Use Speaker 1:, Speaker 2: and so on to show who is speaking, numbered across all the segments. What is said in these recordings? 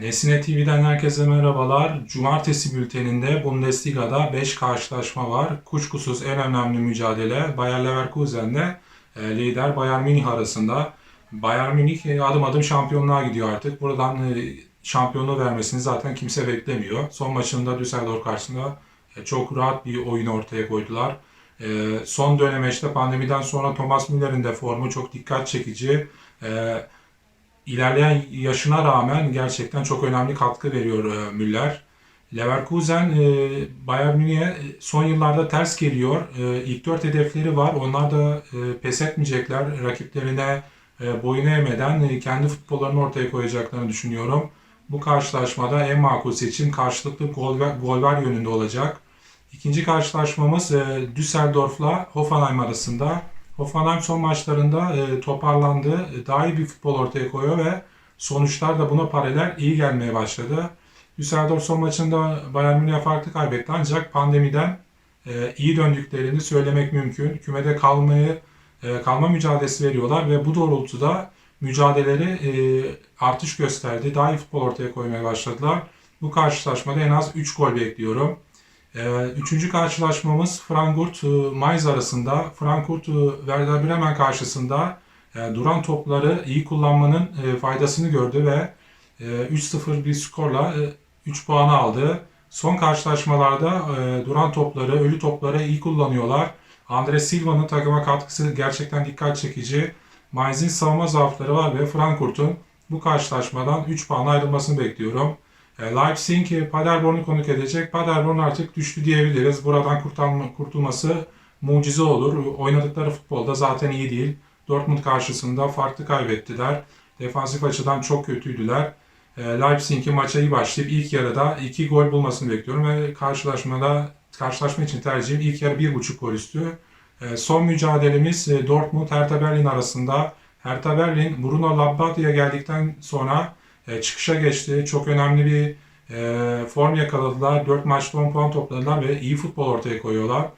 Speaker 1: Nesine TV'den herkese merhabalar. Cumartesi bülteninde Bundesliga'da 5 karşılaşma var. Kuşkusuz en önemli mücadele Bayer Leverkusen'le e, lider Bayern Münih arasında. Bayern Münih e, adım adım şampiyonluğa gidiyor artık. Buradan e, şampiyonluğu vermesini zaten kimse beklemiyor. Son maçında Düsseldorf karşısında çok rahat bir oyun ortaya koydular. Son dönemeçte pandemiden sonra Thomas Müller'in de formu çok dikkat çekici. İlerleyen yaşına rağmen gerçekten çok önemli katkı veriyor e, Müller. Leverkusen e, Bayern Münih'e son yıllarda ters geliyor. E, ilk dört hedefleri var. Onlar da e, pes etmeyecekler. Rakiplerine e, boyun eğmeden e, kendi futbollarını ortaya koyacaklarını düşünüyorum. Bu karşılaşmada en makul seçim karşılıklı gol, ver- gol var yönünde olacak. İkinci karşılaşmamız e, Düsseldorf'la Hoffenheim arasında. Hoffenheim son maçlarında e, toparlandı. E, Daha iyi bir futbol ortaya koyuyor ve sonuçlar da buna paralel iyi gelmeye başladı. Düsseldorf son maçında Bayern Münih'e farklı kaybetti ancak pandemiden e, iyi döndüklerini söylemek mümkün. Kümede kalmayı e, kalma mücadelesi veriyorlar ve bu doğrultuda mücadeleleri artış gösterdi. Daha iyi futbol ortaya koymaya başladılar. Bu karşılaşmada en az 3 gol bekliyorum. Ee, Üçüncü karşılaşmamız Frankfurt-Mainz arasında. Frankfurt e, Bremen karşısında e, duran topları iyi kullanmanın e, faydasını gördü ve e, 3-0 bir skorla 3 puanı aldı. Son karşılaşmalarda e, duran topları, ölü topları iyi kullanıyorlar. Andre Silva'nın takıma katkısı gerçekten dikkat çekici. Mainz'in savunma zaafları var ve Frankfurt'un bu karşılaşmadan 3 puan ayrılmasını bekliyorum. E, Leipzig Paderborn'u konuk edecek. Paderborn artık düştü diyebiliriz. Buradan kurtarma, kurtulması mucize olur. Oynadıkları futbolda zaten iyi değil. Dortmund karşısında farklı kaybettiler. Defansif açıdan çok kötüydüler. E, Leipzig'in maça iyi başlayıp ilk yarıda 2 gol bulmasını bekliyorum ve karşılaşmada karşılaşma için tercihim ilk yarı 1.5 gol üstü. E, Son mücadelemiz Dortmund Hertha Berlin arasında. Hertha Berlin Bruno Labbadia geldikten sonra e, çıkışa geçti. Çok önemli bir e, form yakaladılar. 4 maçta 10 puan topladılar ve iyi futbol ortaya koyuyorlar.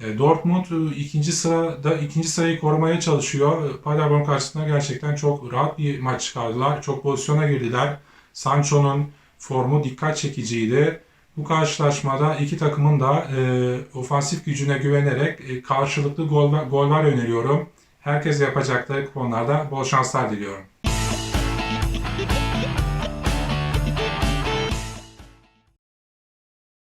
Speaker 1: E, Dortmund ikinci sırada ikinci sırayı korumaya çalışıyor. Paderborn karşısında gerçekten çok rahat bir maç çıkardılar. Çok pozisyona girdiler. Sancho'nun formu dikkat çekiciydi. Bu karşılaşmada iki takımın da e, ofansif gücüne güvenerek e, karşılıklı gol, goller öneriyorum. Herkes yapacakları kuponlarda bol şanslar diliyorum.